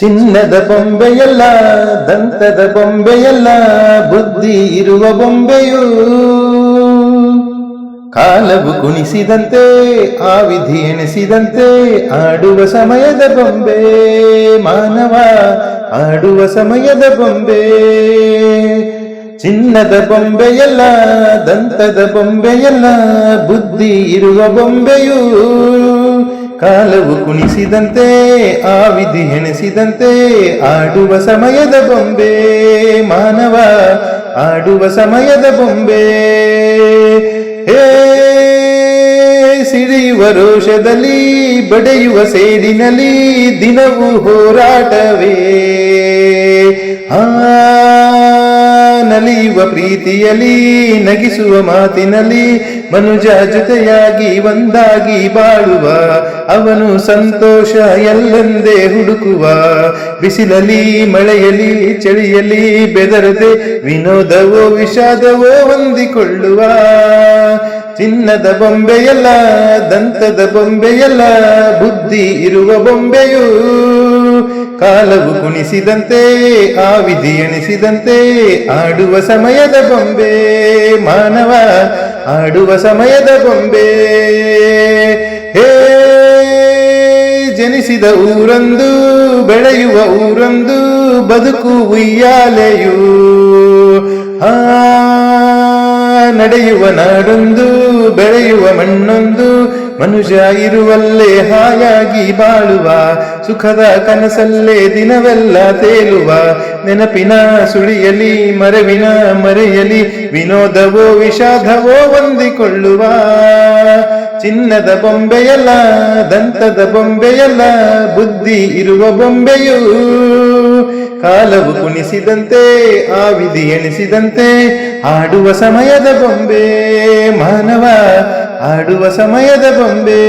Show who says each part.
Speaker 1: ಚಿನ್ನದ ಬೊಂಬೆಯಲ್ಲ, ದಂತದ ಬೊಂಬೆಯಲ್ಲ, ಬುದ್ಧಿ ಇರುವ ಬೊಂಬೆಯು. ಕಾಲವು ಕುಣಿಸಿದಂತೆ, ಆ ವಿಧಿ ಎಣಿಸಿದಂತೆ, ಆಡುವ ಸಮಯದ ಬೊಂಬೆ, ಮಾನವ ಆಡುವ ಸಮಯದ ಬೊಂಬೆ. ಚಿನ್ನದ ಬೊಂಬೆಯಲ್ಲ, ದಂತದ ಬೊಂಬೆಯಲ್ಲ, ಬುದ್ಧಿ ಇರುವ ಬೊಂಬೆಯು. ಕಾಲವು ಕುಣಿಸಿದಂತೆ, ಆ ವಿಧಿ ಎಣಿಸಿದಂತೆ ಆಡುವ ಸಮಯದ ಬೊಂಬೆ, ಮಾನವ, ಆಡುವ ಸಮಯದ ಬೊಂಬೆ. ಹೇ, ಸಿಡಿಯುವ ರೋಷದಲ್ಲಿ, ಬಡೆಯುವ ಸೇಡಿನಲ್ಲಿ ದಿನವು ಹೋರಾಟವೇ. ಆ, ನಲಿಯುವ ಪ್ರೀತಿಯಲ್ಲಿ, ನಗಿಸುವ ಮಾತಿನಲ್ಲಿ ಮನುಜ ಜೊತೆಯಾಗಿ ಒಂದಾಗಿ ಬಾಳುವ, ಅವನು ಸಂತೋಷ ಎಲ್ಲೆಂದೇ ಹುಡುಕುವ. ಬಿಸಿಲಲಿ, ಮಳೆಯಲಿ, ಚಳಿಯಲಿ, ಬೆದರದೆ ವಿನೋದವೋ ವಿಷಾದವೋ ಹೊಂದಿಕೊಳ್ಳುವ. ಚಿನ್ನದ ಬೊಂಬೆಯಲ್ಲ, ದಂತದ ಬೊಂಬೆಯಲ್ಲ, ಬುದ್ಧಿ ಇರುವ ಬೊಂಬೆಯು ಕಾಲವು ಕುಣಿಸಿದಂತೆ, ಆ ವಿಧಿ ಎಣಿಸಿದಂತೆ, ಆಡುವ ಸಮಯದ ಬೊಂಬೆ, ಮಾನವ, ಆಡುವ ಸಮಯದ ಬೊಂಬೆ. ಹೇ, ಜನಿಸಿದ ಊರಂದು, ಬೆಳೆಯುವ ಊರಂದು, ಬದುಕು ಉಯ್ಯಾಲೆಯು. ಆ ನಡೆಯುವ ನಾಡೊಂದು, ಬೆಳೆಯುವ ಮಣ್ಣೊಂದು ಮನುಷ್ಯ ಇರುವಲ್ಲೇ ಹಾಯಾಗಿ ಬಾಳುವ, ಸುಖದ ಕನಸಲ್ಲೇ ದಿನವೆಲ್ಲ ತೇಲುವ, ನೆನಪಿನ ಸುಳಿಯಲಿ, ಮರವಿನ ಮರೆಯಲಿ, ವಿನೋದವೋ ವಿಷಾದವೋ ಹೊಂದಿಕೊಳ್ಳುವ. ಚಿನ್ನದ ಬೊಂಬೆಯಲ್ಲ, ದಂತದ ಬೊಂಬೆಯಲ್ಲ, ಬುದ್ಧಿ ಇರುವ ಬೊಂಬೆಯು. ಕಾಲವು ಕುಣಿಸಿದಂತೆ ಆ ಎಣಿಸಿದಂತೆ, ಆಡುವ ಸಮಯದ ಬೊಂಬೆ. ಮಾನವ ಆಡುವ ಸಮಯದ ಬೊಂಬೆ.